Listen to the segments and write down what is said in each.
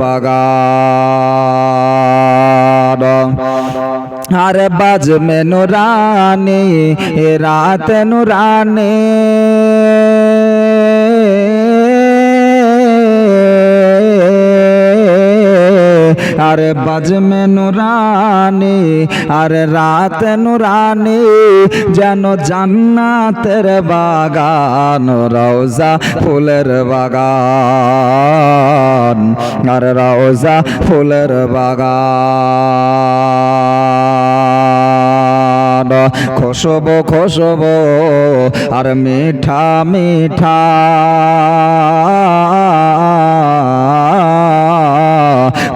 বাগান। আর নুরানি এ রাত নুরানি আরে বাজ মে নুরানি আরে রাত নুরানি যেন জান্নাতের বাগান, রওজা ফুলের বাগান। আর রওজা ফুলের বাগান। খসব খসব আর মিঠা মিঠা।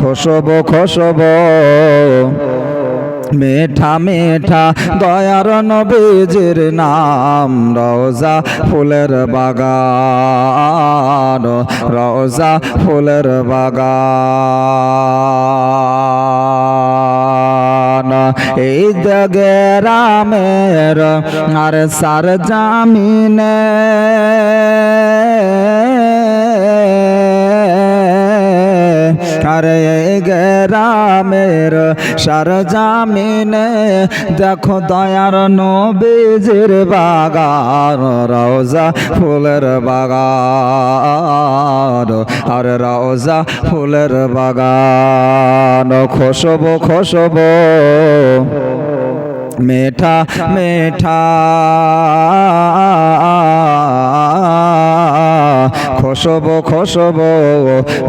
খসব খুশব মেঠা মেঠা, দয়ার নবীজির নাম, রওজা ফুলের বাগান, রওজা ফুলের বাগান। এই দগে রামের আর সার জামিনে আরে গ্রামের সরজামিনে দেখো দয়ার নবীজির বাগান, রওজা ফুলের বাগান, আর রওজা ফুলের বাগান। খসব খসব, মেঠা মেঠা খসব খসব,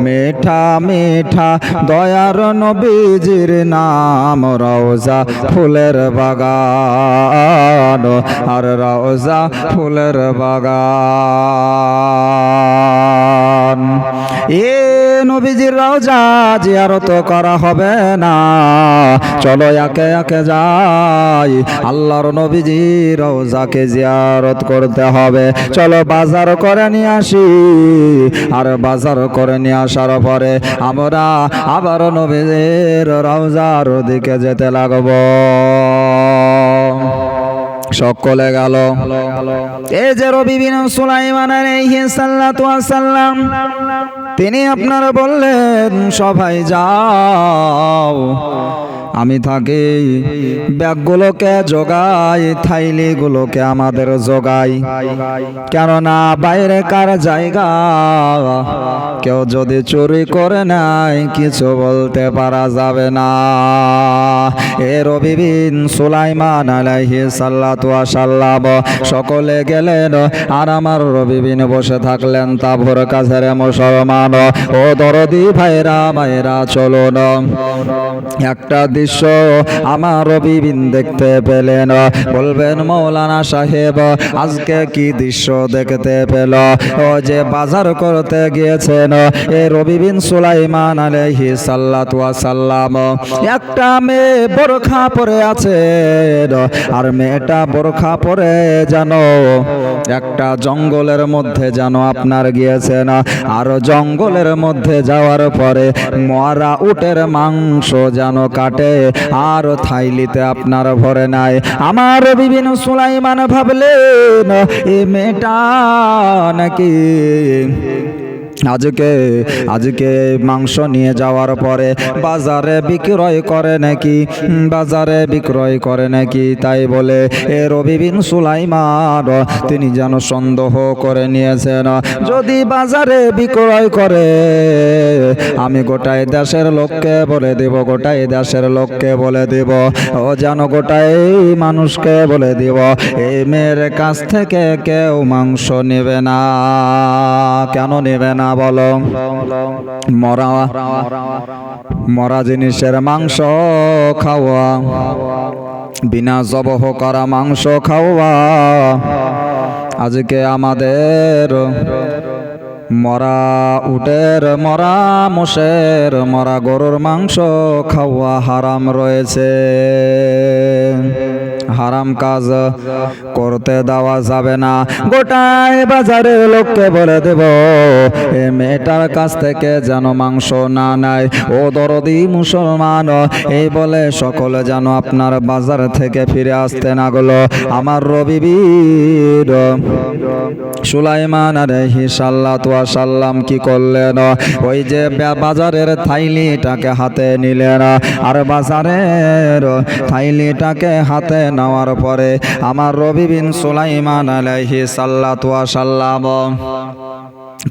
মেঠা মেঠা, দয়ার নবীজির নাম, রওজা ফুলের বাগান, আর রওজা ফুলের বাগান। এ নবীজির রওজা জিয়ারত করা হবে না। চলো একে একে যাই, আল্লাহর নবীজির রওজাকে জিয়ারত করতে হবে। চলো বাজার করে নিয়ে আসি, আর বাজার করে নিয়ে আসার পরে আমরা আবার নবীজির রওজার দিকে যেতে লাগবো। সকলে গেল। এই যে রবি বিন সুলাইমান সালাম তিনি আপনারা বললেন সবাই যাও। আমি থাকি। ব্যাগগুলোকে জোগাই থাইলিগুলোকে আমাদের জোগাই। কেননা বাইরে কার জায়গা, কেউ যদি চুরি করে নাই কিছু বলতে পারা যাবে না। এ রবিবিন সুলাইমান আলাইহি সাল্লাতু সাল্লাম সকলে গেলেন আর আমার রবিবিন বসে থাকলেন তাভর কাছের মুসলমান। ও দরদি ভাইরা ভাইরা, চলুন। একটা দৃশ্য আমার রবিবিন দেখতে পেলেন। বলবেন, মৌলানা সাহেব, আজকে কি দৃশ্য দেখতে পেল? ও যে বাজার করতে গিয়েছেন, এ রবিবিন সুলাইমান আলাইহি সাল্লাতু সাল্লাম একটা মেয়ে বোরখা পরে আছে, আর মেয়েটা বোরখা পরে জানো একটা জঙ্গলের মধ্যে যেন আপনার গিয়েছেন, আর জঙ্গলের মধ্যে যাওয়ার পরে মরা উটের মাংস যেন কাটে আর থাইলিতে আপনার ভরে নাই। আমার বিভিন্ন সুলাইমান ভাবলেন এ মেয়েটা নাকি আজকে আজকে মাংস নিয়ে যাওয়ার পরে বাজারে বিক্রয় করে নাকি? বাজারে বিক্রয় করে নাকি? তাই বলে, এ রবিবিন সুলাইমান, তিনি যেন সন্দেহ করে নিয়েছেন, যদি বাজারে বিক্রয় করে, আমি গোটাই দেশের লোককে বলে দেব, গোটাই দেশের লোককে বলে দেব, ও যেন গোটাই মানুষকে বলে দিব এই মেয়ের কাছ থেকে কেউ মাংস নেবে না। কেন নেবে না? বলো, মরা মরা জিনিসের মাংস খাওয়া, বিনা জবহ করা মাংস খাওয়া। আজকে আমাদের মরা উটের, মরা মোষের, মরা গরুর মাংস খাওয়া হারাম রয়েছে। হারাম কাজ করতে দেওয়া যাবে না। গোটায় বাজারের লোককে বলে দেব এ মেয়েটার কাছ থেকে যেন মাংস না নেয়। ও দরদি মুসলমান এই বলে সকলে যেন আপনার বাজার থেকে ফিরে আসতে না গেলো। আমার রবিবীর সুলাইমান আলাইহি সাল্লাতু ওয়া সাল্লাম কি করলেন? ওই যে বাজারের থাইলিটাকে হাতে নিলেন। আর বাজারের থাইলিটাকে হাতে নেওয়ার পরে আমার রবি বিন সুলাইমান আলাইহি সাল্লাতু ওয়া সাল্লাম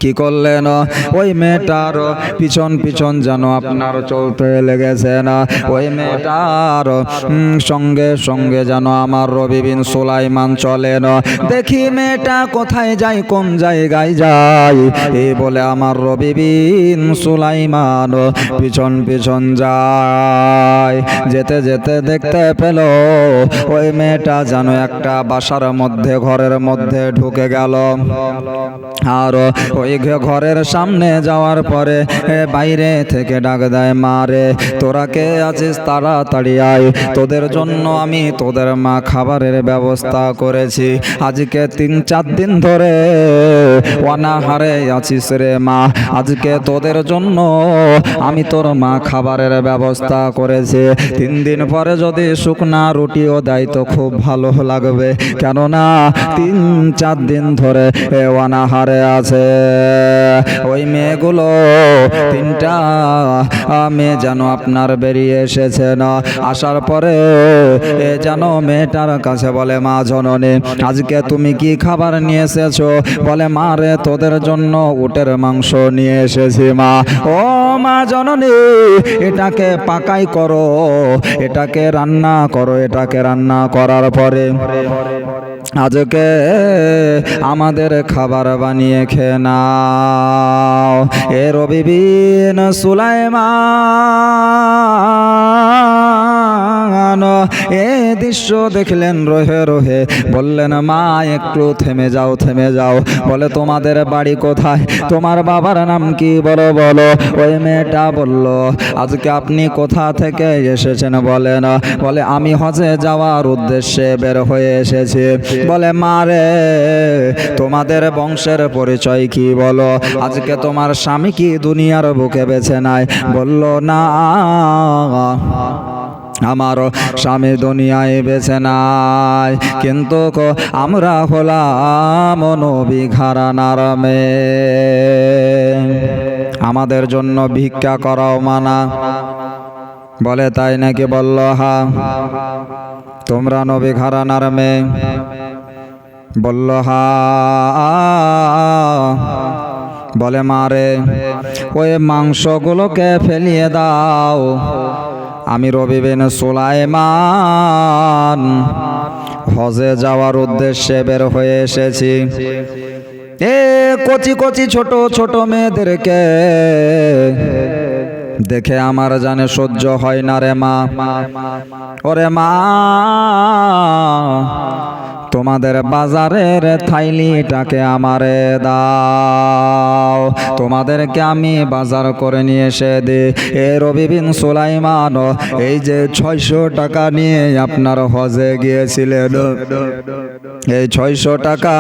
কি করলেন? ওই মেয়েটার পিছন পিছন যেন আপনার চলতে লেগেছে না। ওই মেয়েটার সঙ্গে সঙ্গে যেন আমার রবি বিন সুলাইমান চলেন। দেখি মেয়েটা কোথায় যায়, কোন জায়গায় যায়? এই বলে আমার রবি বিন সুলাইমান পিছন পিছন যায়। যেতে যেতে দেখতে পেল, ওই মেয়েটা যেন একটা বাসার মধ্যে, ঘরের মধ্যে ঢুকে গেল। আর ওই ঘরের সামনে যাওয়ার পরে বাইরে থেকে ডাক দেয় মারে তোরা কে আছিস? তাড়াতাড়ি আয়। তোদের জন্য আমি তোদের মা খাবারের ব্যবস্থা করেছি। আজকে তিন চার দিন ধরে অনাহারে আছিস রে মা। আজকে তোদের জন্য আমি তোর মা খাবারের ব্যবস্থা করেছি। তিন দিন পরে যদি শুকনা রুটিও দেয় তো খুব ভালো লাগবে। কেননা তিন চার দিন ধরে অনাহারে আছে। ওই মেয়েগুলো তিনটা মেয়ে যেন আপনার বেরিয়ে এসেছে না। আসার পরে এ যেন মেয়েটার কাছে বলে, মা জননী, আজকে তুমি কি খাবার নিয়ে এসেছ? বলে, মা রে, তোদের জন্য উটের মাংস নিয়ে এসেছি, মা। ও মা জননী, এটাকে পাকাই করো, এটাকে রান্না করো, এটাকে রান্না করার পরে আজকে আমাদের খাবার বানিয়ে খেয়ে নাও। এ রবিবিন সুলাইমান, এ দৃশ্য দেখলেন রহে রহে। বললেন, মা, একটু থেমে যাও থেমে যাও। বলে, তোমাদের বাড়ি কোথায়? তোমার বাবার নাম কি? বলো বলো। ওই মেয়েটা বলল, আজকে আপনি কোথা থেকে এসেছেন? বলেন বলে, আমি হজে যাওয়ার উদ্দেশ্যে বের হয়ে এসেছি। বলে মারে, তোমাদের বংশের পরিচয় কি বলো? আজকে তোমার স্বামী কি দুনিয়ার বুকে বেছে নাই বলল, না, আমার স্বামী দুনিয়ায় বেছে নাই কিন্তু আমরা হলাম নবী ঘরানার আমাদের জন্য ভিক্ষা করাও মানা। বলে তাই নাকি বলল, হা, তোমরা নবী ঘরানার মেয়ে। বলল, হা। বলে মারে ওই মাংসগুলোকে ফেলিয়ে দাও। আমি রবিবেন সুলাইমান, হজে যাওয়ার উদ্দেশ্যে বের হয়ে এসেছি। এ কচি কচি ছোট ছোট মেয়েদেরকে দেখে আমার জানে সহ্য হয় না রে মা। ওরে মা, তোমাদের বাজারের থাইলিটাকে আমারে দাও। তোমাদেরকে আমি বাজার করে নিয়ে এসে দে এ রবিবিন সুলাইমান, এই যে ছয়শো টাকা নিয়ে আপনার হজে গিয়েছিলেন। এই ছয়শো টাকা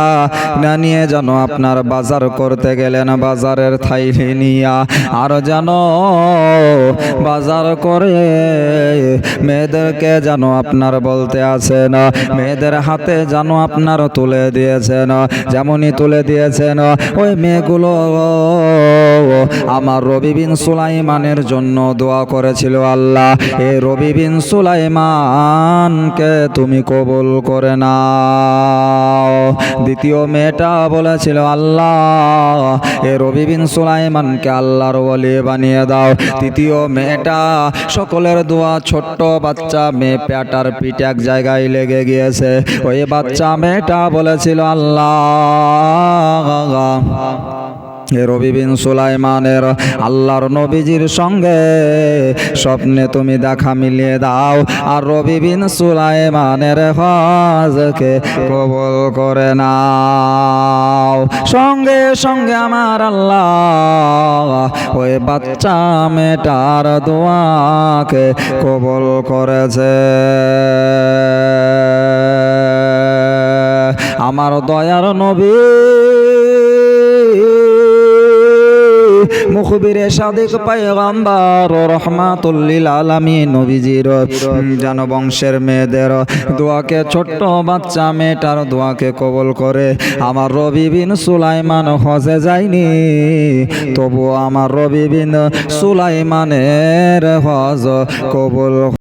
না নিয়ে যেন আপনার বাজার করতে গেলেন বাজারের থাইলি নিয়া। আর যেন বাজার করে। মেয়েদেরকে যেন আপনার বলতে আছেন মেয়েদের হাতে যেন আপনার তুলে দিয়েছেন যেমনই তুলে দিয়েছেন ওই মেয়েগুলো আমার রবি বিন সুলাইমানের জন্য দোয়া করেছিল আল্লাহ, এ রবি বিন সুলাইমানকে তুমি কবুল করে নাও। দ্বিতীয় মেয়েটা বলেছিল, আল্লাহ, এ রবি বিন সুলাইমানকে আল্লাহর ওলি বানিয়ে দাও। তৃতীয় মেয়েটা। সকলের দোয়া ছোট্ট বাচ্চা মেয়ে পেটার পিট এক জায়গায় লেগে গিয়েছে। ওই বাচ্চা মেয়েটা বলেছিল, আল্লাহ রবি বিন সুলাইমানের আল্লাহর নবীজির সঙ্গে স্বপ্নে তুমি দেখা মিলিয়ে দাও। আর রবি বিন সুলাইমানের হজকে কবল করে নাও। সঙ্গে সঙ্গে আমার আল্লাহ ওই বাচ্চা মেটার দোয়াকে কবল করেছে। আমার দয়ার নবী মুখবিরে সাদিক পায়গাম্বার, রহমাতুল্লিল আলামী নবীজির যেন বংশের মেয়েদের দোয়াকে ছোট্ট বাচ্চা মেয়েটার দোয়াকে কবল করে, আমার রবি বিন সুলাইমান হজে যায়নি। তবু আমার রবি বিন সুলাইমানের হজ কবল